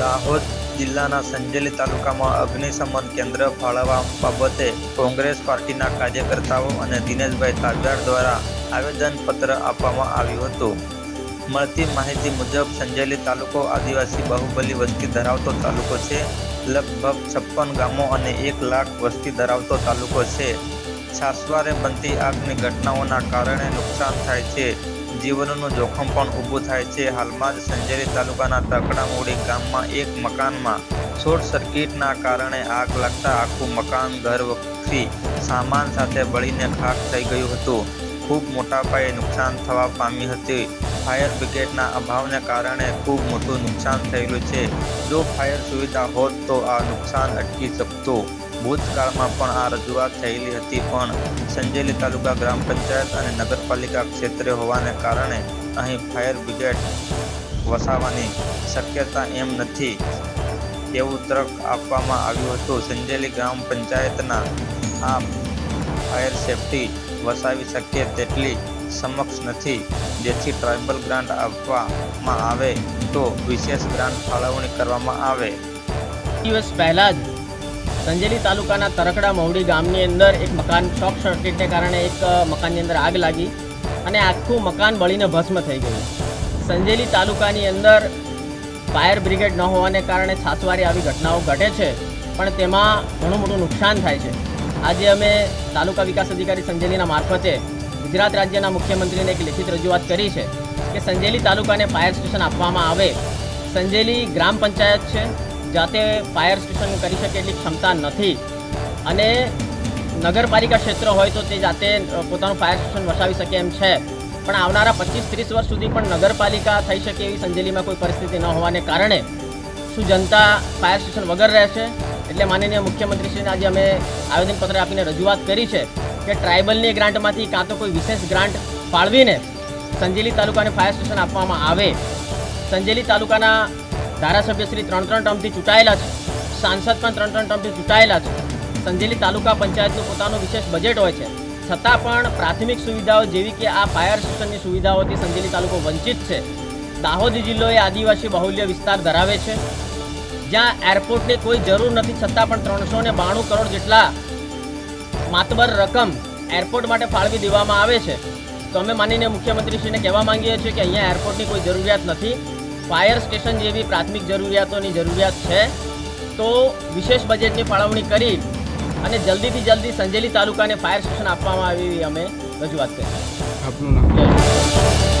દાહોદ જિલ્લાના સંજેલી તાલુકામાં અગ્નિશમન કેન્દ્ર ફાળવવા બાબતે કોંગ્રેસ પાર્ટીના કાર્યકર્તાઓ અને દિનેશભાઈ તાજાર દ્વારા આવેદનપત્ર આપવામાં આવ્યું હતું. મળતી માહિતી મુજબ, સંજેલી તાલુકો આદિવાસી બાહુબલી વસ્તી ધરાવતો તાલુકો છે. લગભગ છપ્પન ગામો અને એક લાખ વસ્તી ધરાવતો તાલુકો છે. છાસવારે બનતી આગની ઘટનાઓના કારણે નુકસાન થાય છે. જીવનનું જોખમ પણ ઊભું થાય છે. હાલમાં જ સંજેરી તાલુકાના તકડામોડી ગામમાં એક મકાનમાં શોર્ટ સર્કિટના કારણે આગ લાગતા આખું મકાન ઘર વખતથી સામાન સાથે બળીને ખાક થઈ ગયું હતું. ખૂબ મોટા પાયે નુકસાન થવા પામી હતી. ફાયર બ્રિગેડના અભાવને કારણે ખૂબ મોટું નુકસાન થયેલું છે. જો ફાયર સુવિધા હોત તો આ નુકસાન અટકી શકતું. ભૂતકાળમાં પણ આ રજૂઆત થયેલી હતી, પણ સંજેલી તાલુકા ગ્રામ પંચાયત અને નગરપાલિકા ક્ષેત્રે હોવાને કારણે અહીં ફાયર બ્રિગેડ વસાવવાની શક્યતા એમ નથી એવું તર્ક આપવામાં આવ્યું હતું. સંજેલી ગ્રામ પંચાયતના આ ફાયર સેફટી વસાવી શકીએ તેટલી સમક્ષ નથી. જેથી ટ્રાઇબલ ગ્રાન્ટ આપવામાં આવે તો વિશેષ ગ્રાન્ટ ફાળવણી કરવામાં આવે. દિવસ પહેલાં જ સંજેલી તાલુકાના તરકડા મહુડી ગામની અંદર એક મકાન શોર્ટ સર્કિટને કારણે એક મકાનની અંદર આગ લાગી અને આખું મકાન બળીને ભસ્મ થઈ ગયું. સંજેલી તાલુકાની અંદર ફાયર બ્રિગેડ ન હોવાને કારણે છાસવારે આવી ઘટનાઓ ઘટે છે, પણ તેમાં ઘણું મોટું નુકસાન થાય છે. આજે અમે તાલુકા વિકાસ અધિકારી સંજેલીના મારફતે ગુજરાત રાજ્યના મુખ્યમંત્રીને એક લેખિત રજૂઆત કરી છે કે સંજેલી તાલુકાને ફાયર સ્ટેશન આપવામાં આવે. સંજેલી ગ્રામ પંચાયત છે જાતે ફાયર સ્ટેશન કરી શકે એટલી ક્ષમતા નથી. અને નગરપાલિકા ક્ષેત્ર હોય તો તે જાતે પોતાનું ફાયર સ્ટેશન વસાવી શકે એમ છે. પણ આવનારા પચીસ ત્રીસ વર્ષ સુધી પણ નગરપાલિકા થઈ શકે એવી સંજેલીમાં કોઈ પરિસ્થિતિ ન હોવાને કારણે શું જનતા ફાયર સ્ટેશન વગર રહેશે? એટલે માનનીય મુખ્યમંત્રીશ્રીને આજે અમે આવેદનપત્ર આપીને રજૂઆત કરી છે કે ટ્રાઇબલની ગ્રાન્ટમાંથી કાં તો કોઈ વિશેષ ગ્રાન્ટ ફાળવીને સંજેલી તાલુકાને ફાયર સ્ટેશન આપવામાં આવે. સંજેલી તાલુકાના ધારાસભ્ય શ્રી ત્રણ ત્રણ ટર્મથી ચૂંટાયેલા છે. સાંસદ પણ ત્રણ ત્રણ ટર્મથી ચૂંટાયેલા છે. સંજેલી તાલુકા પંચાયતનું પોતાનું વિશેષ બજેટ હોય છે. છતાં પણ પ્રાથમિક સુવિધાઓ જેવી કે આ ફાયર સ્ટેશનની સુવિધાઓથી સંજેલી તાલુકો વંચિત છે. દાહોદ જિલ્લો એ આદિવાસી બાહુલ્ય વિસ્તાર ધરાવે છે. જ્યાં એરપોર્ટની કોઈ જરૂર નથી, છતાં પણ ત્રણસો ને બાણું કરોડ જેટલા માતબર રકમ એરપોર્ટ માટે ફાળવી દેવામાં આવે છે. તો અમે માનીને મુખ્યમંત્રીશ્રીને કહેવા માંગીએ છીએ કે અહીંયા એરપોર્ટની કોઈ જરૂરિયાત નથી. ફાયર સ્ટેશન જેવી પ્રાથમિક જરૂરિયાતોની જરૂરિયાત છે. તો વિશેષ બજેટની ફાળવણી કરી અને જલ્દીથી જલ્દી સંજેલી તાલુકાને ફાયર સ્ટેશન આપવામાં આવી અમે રજૂઆત કરી. આપનું નામ.